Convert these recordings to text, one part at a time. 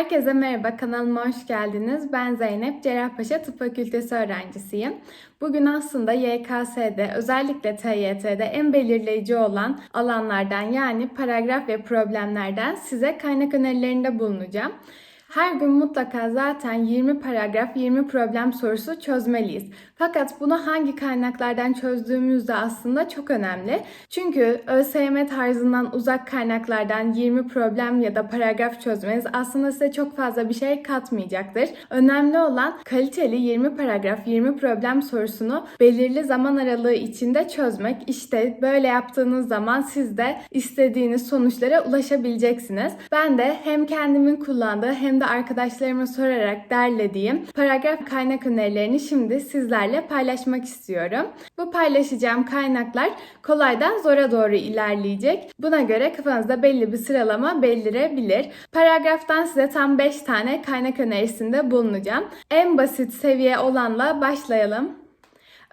Herkese merhaba, kanalıma hoş geldiniz. Ben Zeynep, Cerrahpaşa Tıp Fakültesi öğrencisiyim. Bugün aslında YKS'de, özellikle TYT'de en belirleyici olan alanlardan yani paragraf ve problemlerden size kaynak önerilerinde bulunacağım. Her gün mutlaka zaten 20 paragraf, 20 problem sorusu çözmeliyiz. Fakat bunu hangi kaynaklardan çözdüğümüz de aslında çok önemli. Çünkü ÖSYM tarzından uzak kaynaklardan 20 problem ya da paragraf çözmeniz aslında size çok fazla bir şey katmayacaktır. Önemli olan kaliteli 20 paragraf, 20 problem sorusunu belirli zaman aralığı içinde çözmek. İşte böyle yaptığınız zaman siz de istediğiniz sonuçlara ulaşabileceksiniz. Ben de hem kendimin kullandığı hem de arkadaşlarıma sorarak derlediğim paragraf kaynak önerilerini şimdi sizlerle paylaşmak istiyorum. Bu paylaşacağım kaynaklar kolaydan zora doğru ilerleyecek. Buna göre kafanızda belli bir sıralama bellirebilir. Paragraftan size tam 5 tane kaynak önerisinde bulunacağım. En basit seviye olanla başlayalım.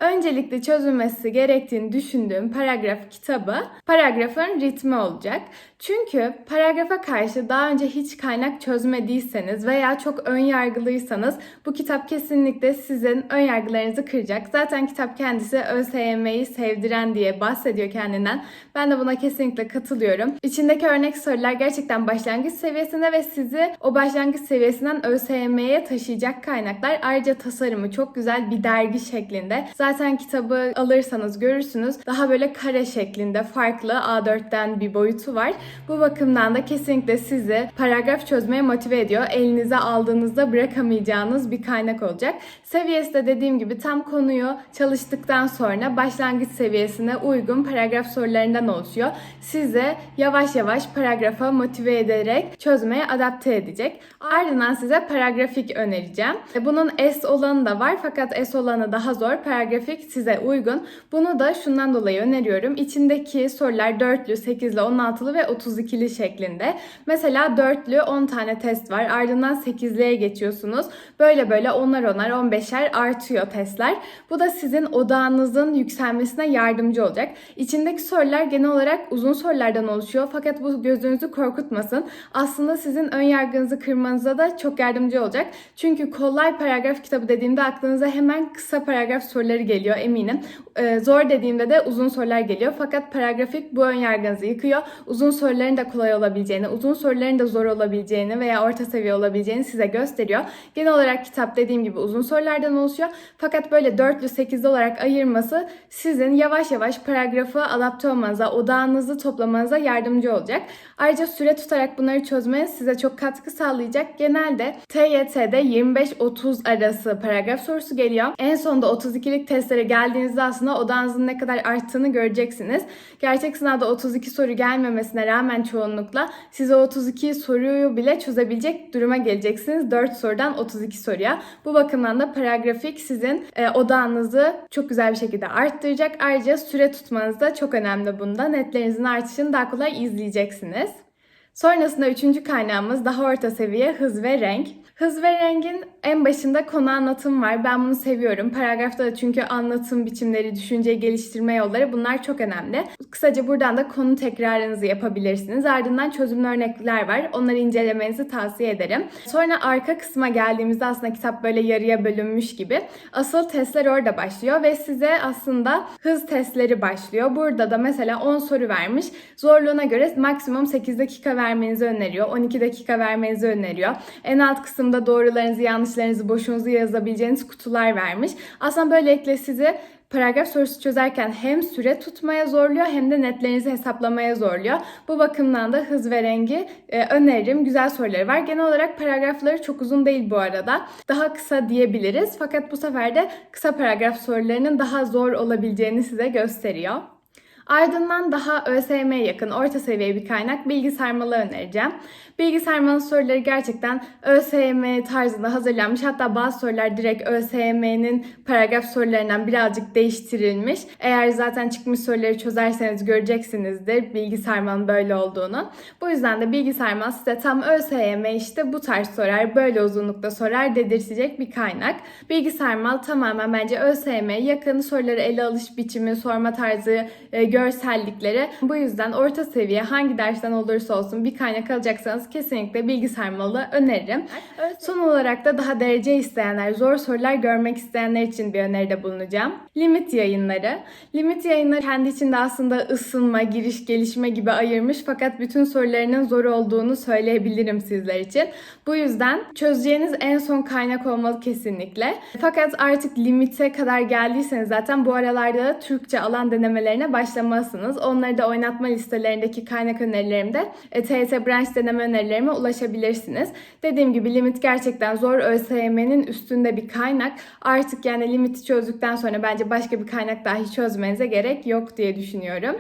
Öncelikle çözülmesi gerektiğini düşündüğüm paragraf kitabı paragrafın ritmi olacak. Çünkü paragrafa karşı daha önce hiç kaynak çözmediyseniz veya çok ön yargılıysanız bu kitap kesinlikle sizin ön yargılarınızı kıracak. Zaten kitap kendisi ÖSYM'yi sevdiren diye bahsediyor kendinden. Ben de buna kesinlikle katılıyorum. İçindeki örnek sorular gerçekten başlangıç seviyesinde ve sizi o başlangıç seviyesinden ÖSYM'ye taşıyacak kaynaklar. Ayrıca tasarımı çok güzel bir dergi şeklinde. Zaten kitabı alırsanız görürsünüz. Daha böyle kare şeklinde farklı A4'ten bir boyutu var. Bu bakımdan da kesinlikle sizi paragraf çözmeye motive ediyor. Elinize aldığınızda bırakamayacağınız bir kaynak olacak. Seviyesi de dediğim gibi tam konuyu çalıştıktan sonra başlangıç seviyesine uygun paragraf sorularından oluşuyor. Size yavaş yavaş paragrafa motive ederek çözmeye adapte edecek. Ardından size paragrafik önereceğim. Bunun S olanı da var fakat S olanı daha zor. Paragrafik size uygun. Bunu da şundan dolayı öneriyorum. İçindeki sorular 4'lü, 8'li, 16'lı ve 32'li şeklinde. Mesela dörtlü 10 tane test var. Ardından 8'liye geçiyorsunuz. Böyle böyle onlar onar 15'er artıyor testler. Bu da sizin odağınızın yükselmesine yardımcı olacak. İçindeki sorular genel olarak uzun sorulardan oluşuyor. Fakat bu gözünüzü korkutmasın. Aslında sizin ön yargınızı kırmanıza da çok yardımcı olacak. Çünkü kolay paragraf kitabı dediğimde aklınıza hemen kısa paragraf soruları geliyor eminim. Ee, zor dediğimde de uzun sorular geliyor. Fakat paragrafik bu ön yargınızı yıkıyor. Uzun soruların da kolay olabileceğini, uzun soruların da zor olabileceğini veya orta seviye olabileceğini size gösteriyor. Genel olarak kitap dediğim gibi uzun sorulardan oluşuyor. Fakat böyle 4'lü 8'li olarak ayırması sizin yavaş yavaş paragrafı adapte olmanıza, odağınızı toplamanıza yardımcı olacak. Ayrıca süre tutarak bunları çözmeniz size çok katkı sağlayacak. Genelde TYT'de 25-30 arası paragraf sorusu geliyor. En sonunda 32'lik testlere geldiğinizde aslında odağınızın ne kadar arttığını göreceksiniz. Gerçek sınavda 32 soru gelmemesine rağmen çoğunlukla size 32 soruyu bile çözebilecek duruma geleceksiniz. 4 sorudan 32 soruya. Bu bakımdan da paragrafik sizin e, odağınızı çok güzel bir şekilde arttıracak. Ayrıca süre tutmanız da çok önemli bunda. Netlerinizin artışını daha kolay izleyeceksiniz. Sonrasında üçüncü kaynağımız daha orta seviye hız ve renk. Hız ve rengin en başında konu anlatım var. Ben bunu seviyorum. Paragrafta da çünkü anlatım biçimleri, düşünceyi geliştirme yolları bunlar çok önemli. Kısaca buradan da konu tekrarınızı yapabilirsiniz. Ardından çözümlü örnekler var. Onları incelemenizi tavsiye ederim. Sonra arka kısma geldiğimizde aslında kitap böyle yarıya bölünmüş gibi. Asıl testler orada başlıyor ve size aslında hız testleri başlıyor. Burada da mesela 10 soru vermiş. Zorluğuna göre maksimum 8 dakika vermenizi öneriyor. 12 dakika vermenizi öneriyor. En alt kısımda doğrularınızı, yanlışlarınızı, boşunuzu yazabileceğiniz kutular vermiş. Aslında böylelikle sizi paragraf sorusu çözerken hem süre tutmaya zorluyor hem de netlerinizi hesaplamaya zorluyor. Bu bakımdan da hız ve rengi e, öneririm. Güzel soruları var. Genel olarak paragrafları çok uzun değil bu arada. Daha kısa diyebiliriz. Fakat bu sefer de kısa paragraf sorularının daha zor olabileceğini size gösteriyor. Ardından daha ÖSYM'ye yakın orta seviye bir kaynak bilgi sarmalı önereceğim. Bilgi sarmalı soruları gerçekten ÖSYM tarzında hazırlanmış. Hatta bazı sorular direkt ÖSYM'nin paragraf sorularından birazcık değiştirilmiş. Eğer zaten çıkmış soruları çözerseniz göreceksinizdir bilgi sarmanın böyle olduğunu. Bu yüzden de bilgi sarma size tam ÖSYM işte bu tarz sorar, böyle uzunlukta sorar dedirtecek bir kaynak. Bilgi sarmal tamamen bence ÖSYM'ye yakın soruları ele alış biçimi, sorma tarzı, e, görsellikleri. Bu yüzden orta seviye hangi dersten olursa olsun bir kaynak alacaksanız kesinlikle bilgisayar malı öneririm. Son olarak da daha derece isteyenler, zor sorular görmek isteyenler için bir öneride bulunacağım. Limit yayınları. Limit yayınları kendi içinde aslında ısınma, giriş, gelişme gibi ayırmış fakat bütün sorularının zor olduğunu söyleyebilirim sizler için. Bu yüzden çözeceğiniz en son kaynak olmalı kesinlikle. Fakat artık limite kadar geldiyseniz zaten bu aralarda da Türkçe alan denemelerine başlamalısınız. Onları da oynatma listelerindeki kaynak önerilerimde e, TYT branş deneme önerilerime ulaşabilirsiniz. Dediğim gibi limit gerçekten zor. ÖSYM'nin üstünde bir kaynak. Artık yani limiti çözdükten sonra bence başka bir kaynak dahi çözmenize gerek yok diye düşünüyorum.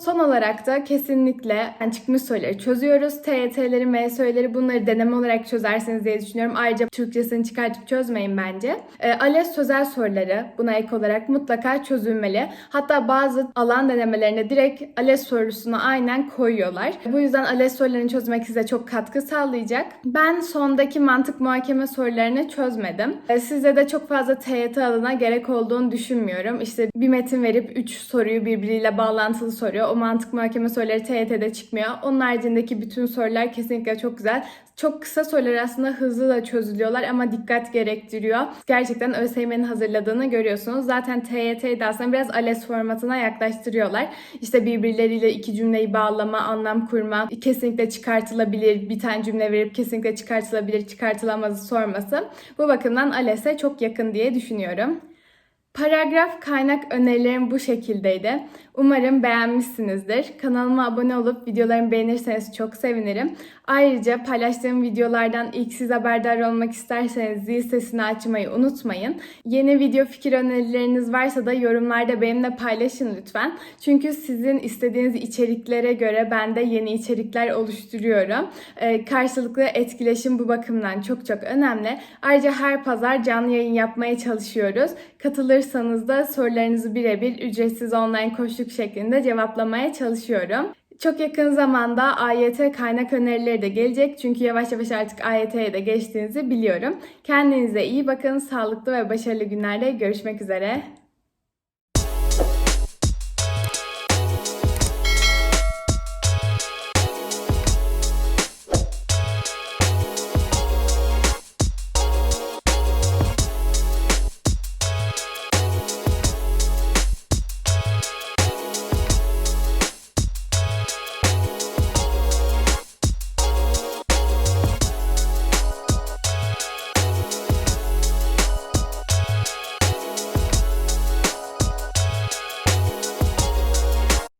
Son olarak da kesinlikle yani çıkmış soruları çözüyoruz. TYT'leri, MSÖ'leri bunları deneme olarak çözersiniz diye düşünüyorum. Ayrıca Türkçesini çıkartıp çözmeyin bence. E, ALES sözel soruları buna ek olarak mutlaka çözülmeli. Hatta bazı alan denemelerine direkt ALES sorusunu aynen koyuyorlar. Bu yüzden ALES sorularını çözmek size çok katkı sağlayacak. Ben sondaki mantık muhakeme sorularını çözmedim. E, size de çok fazla TYT alana gerek olduğunu düşünmüyorum. İşte bir metin verip 3 soruyu birbiriyle bağlantılı soruyor. O mantık muhakeme soruları TYT'de çıkmıyor. Onun haricindeki bütün sorular kesinlikle çok güzel. Çok kısa sorular aslında hızlı da çözülüyorlar ama dikkat gerektiriyor. Gerçekten ÖSYM'nin hazırladığını görüyorsunuz. Zaten TYT'yi de aslında biraz ALES formatına yaklaştırıyorlar. İşte birbirleriyle iki cümleyi bağlama, anlam kurma kesinlikle çıkartılabilir. Bir tane cümle verip kesinlikle çıkartılabilir, çıkartılamazı sorması. Bu bakımdan ALES'e çok yakın diye düşünüyorum. Paragraf kaynak önerilerim bu şekildeydi. Umarım beğenmişsinizdir. Kanalıma abone olup videolarımı beğenirseniz çok sevinirim. Ayrıca paylaştığım videolardan ilk siz haberdar olmak isterseniz zil sesini açmayı unutmayın. Yeni video fikir önerileriniz varsa da yorumlarda benimle paylaşın lütfen. Çünkü sizin istediğiniz içeriklere göre ben de yeni içerikler oluşturuyorum. Ee, karşılıklı etkileşim bu bakımdan çok çok önemli. Ayrıca her pazar canlı yayın yapmaya çalışıyoruz. Katılırsanız da sorularınızı birebir ücretsiz online koşuluk şeklinde cevaplamaya çalışıyorum. Çok yakın zamanda AYT kaynak önerileri de gelecek. Çünkü yavaş yavaş artık AYT'ye de geçtiğinizi biliyorum. Kendinize iyi bakın. Sağlıklı ve başarılı günlerde görüşmek üzere.